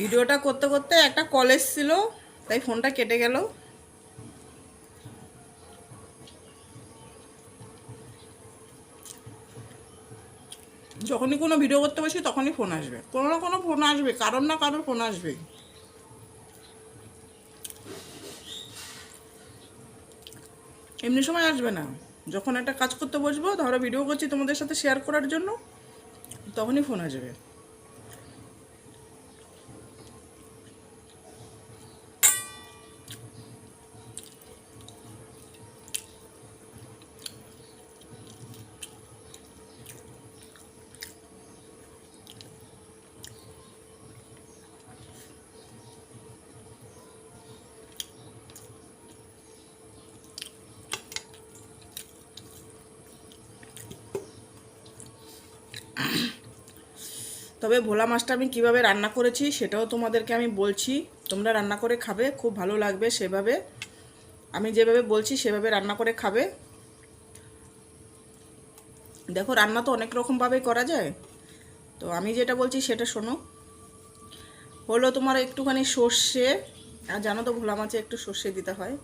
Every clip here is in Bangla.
ভিডিওটা করতে করতে একটা কল এসেছিল, তাই ফোনটা কেটে গেল। যখনই কোনো ভিডিও করতে বসি, তখনই ফোন আসবে। কোনো না কোনো ফোন আসবে, কারোর না কারোর ফোন আসবে এমনি সময় আসবে না। যখন একটা কাজ করতে বসবো, ধরো ভিডিও করছি তোমাদের সাথে শেয়ার করার জন্য, তখনই ফোন আসবে। তবে ভোলা মাছটা আমি কীভাবে রান্না করেছি সেটাও তোমাদেরকে আমি বলছি। তোমরা রান্না করে খাবে, খুব ভালো লাগবে সেভাবে। আমি যেভাবে বলছি সেভাবে রান্না করে খাবে। দেখো, রান্না তো অনেক রকমভাবেই করা যায়। তো আমি যেটা বলছি সেটা শোনো। হলো তোমার একটুখানি সর্ষে, আর জানো তো ভোলা মাছে একটু সর্ষে দিতে হয়।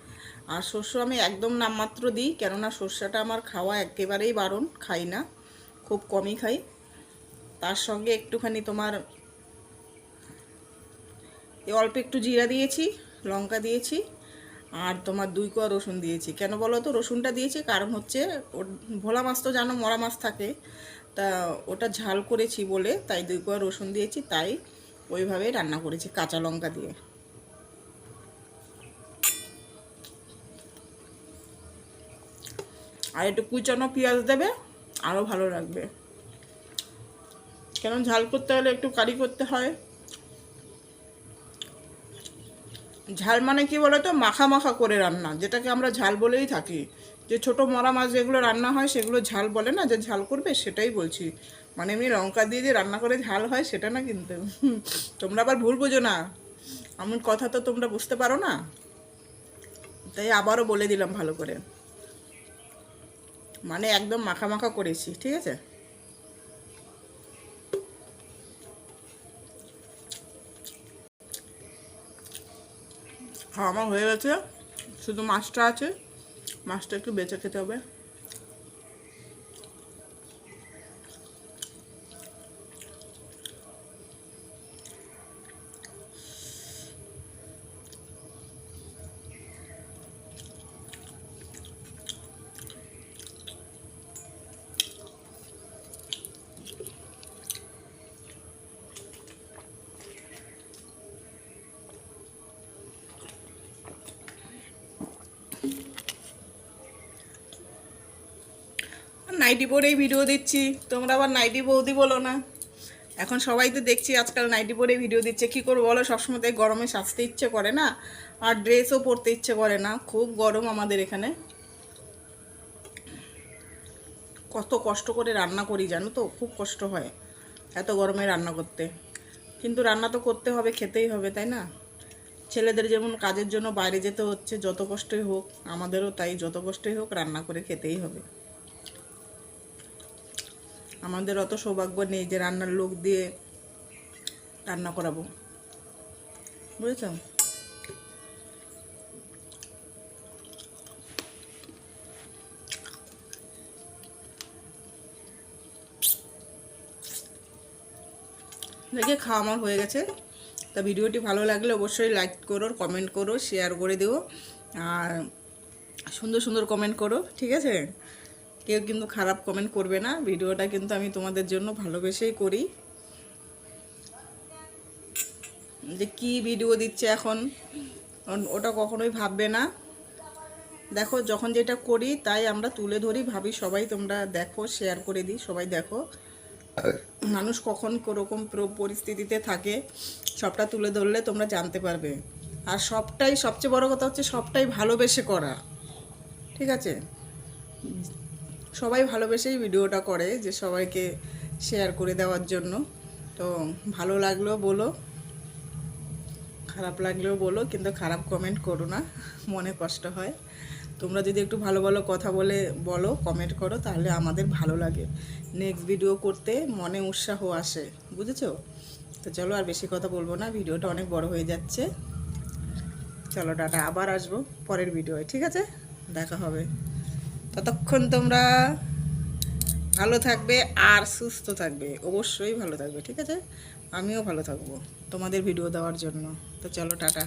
আর শস্য আমি একদম নামমাত্র দিই, কেননা সর্ষেটা আমার খাওয়া একেবারেই বারণ, খাই না। খুব কমই খাই। তার সঙ্গে একটুখানি তোমার অল্প একটু জিরা দিয়েছি, লঙ্কা দিয়েছি আর তোমার দুই কোয়া রসুন দিয়েছি। কেন বলো তো? রসুনটা দিয়েছি, কারণ হচ্ছে ভোলা মাছ তো জানো, মরা মাছ থাকে। তা ওটা ঝাল করেছি বলে তাই দুই কোয়া রসুন দিয়েছি, তাই ওইভাবেই রান্না করেছি কাঁচা লঙ্কা দিয়ে। আর একটু কুচানো পেঁয়াজ দেবে, আরও ভালো লাগবে। কেন ঝাল করতে হলে একটু কারি করতে হয়। ঝাল মানে কি বলতো? মাখা মাখা করে রান্না, যেটাকে আমরা ঝাল বলেই থাকি। যে ছোট মরা মাছ যেগুলো রান্না হয়, সেগুলো ঝাল বলে না, যে ঝাল করবে সেটাই বলছি। মানে এমনি লঙ্কা দিয়ে যে রান্না করে ঝাল হয়, সেটা না কিন্তু। তোমরা আবার ভুল বোঝো না। আমার কথা তো তোমরা বুঝতে পারো না। তাই আবারও বলে দিলাম ভালো করে। মানে একদম মাখা মাখা করেছি, ঠিক আছে? খাওয়া আমার হয়ে গেছে। শুধু মাছটা আছে। মাছটা একটু বেঁচে খেতে হবে। নাইটি পরেই ভিডিও দিচ্ছি। তোমরা আবার নাইটি বৌদি বলো না। এখন সবাই তো দেখছি আজকাল নাইটি পরে ভিডিও দিচ্ছে। কী করব বলো, সবসময় তাই গরমে সাজতে ইচ্ছে করে না। আর ড্রেসও পরতে ইচ্ছে করে না। খুব গরম আমাদের এখানে। কত কষ্ট করে রান্না করি জানো তো? খুব কষ্ট হয় এত গরমে রান্না করতে। কিন্তু রান্না তো করতে হবে, খেতেই হবে, তাই না? ছেলেদের যেমন কাজের জন্য বাইরে যেতে হচ্ছে, যত কষ্টই হোক, আমাদেরও তাই, যত কষ্টই হোক রান্না করে খেতেই হবে। আমাদের অত সৌভাগ্য নেই যে রান্নার লোক দিয়ে রান্না করাবো। বুঝেছ? দেখে খাওয়া আমার হয়ে গেছে। তা ভিডিওটি ভালো লাগলে অবশ্যই লাইক করো কমেন্ট করো শেয়ার করে দিও। আর সুন্দর সুন্দর কমেন্ট করো, ঠিক আছে? কেউ কিন্তু খারাপ কমেন্ট করবে না। ভিডিওটা কিন্তু আমি তোমাদের জন্য ভালোবেসেই করি। যে কি ভিডিও দিচ্ছে এখন? ওটা কখনোই ভাববে না। দেখো যখন যেটা করি তাই আমরা তুলে ধরি ভাবি সবাই তোমরা দেখো শেয়ার করে দিই সবাই দেখো। মানুষ কখন কোরকম প্র- পরিস্থিতিতে থাকে সবটা তুলে ধরলে তোমরা জানতে পারবে। আর সবটাই সবচেয়ে বড় কথা হচ্ছে সবটাই ভালোবেসে করা। ঠিক আছে? সবাই ভালোবেসেই ভিডিওটা করে যে সবাইকে শেয়ার করে দেওয়ার জন্য। তো ভালো লাগলেও বলো, খারাপ লাগলেও বলো, কিন্তু খারাপ কমেন্ট করো না, মনে কষ্ট হয়। তোমরা যদি একটু ভালো ভালো কথা বলে বলো কমেন্ট করো, তাহলে আমাদের ভালো লাগে। নেক্সট ভিডিও করতে মনে উৎসাহ আসে, বুঝেছ? তো চলো আর বেশি কথা বলব না, ভিডিওটা অনেক বড় হয়ে যাচ্ছে। চলো টাটা, আবার আসব পরের ভিডিওয় ঠিক আছে? দেখা হবে। ততক্ষণ তোমরা ভালো থাকবে আর সুস্থ থাকবে, অবশ্যই ভালো থাকবে, ঠিক আছে? আমিও ভালো থাকব তোমাদের ভিডিও দেওয়ার জন্য। তো চলো, টাটা।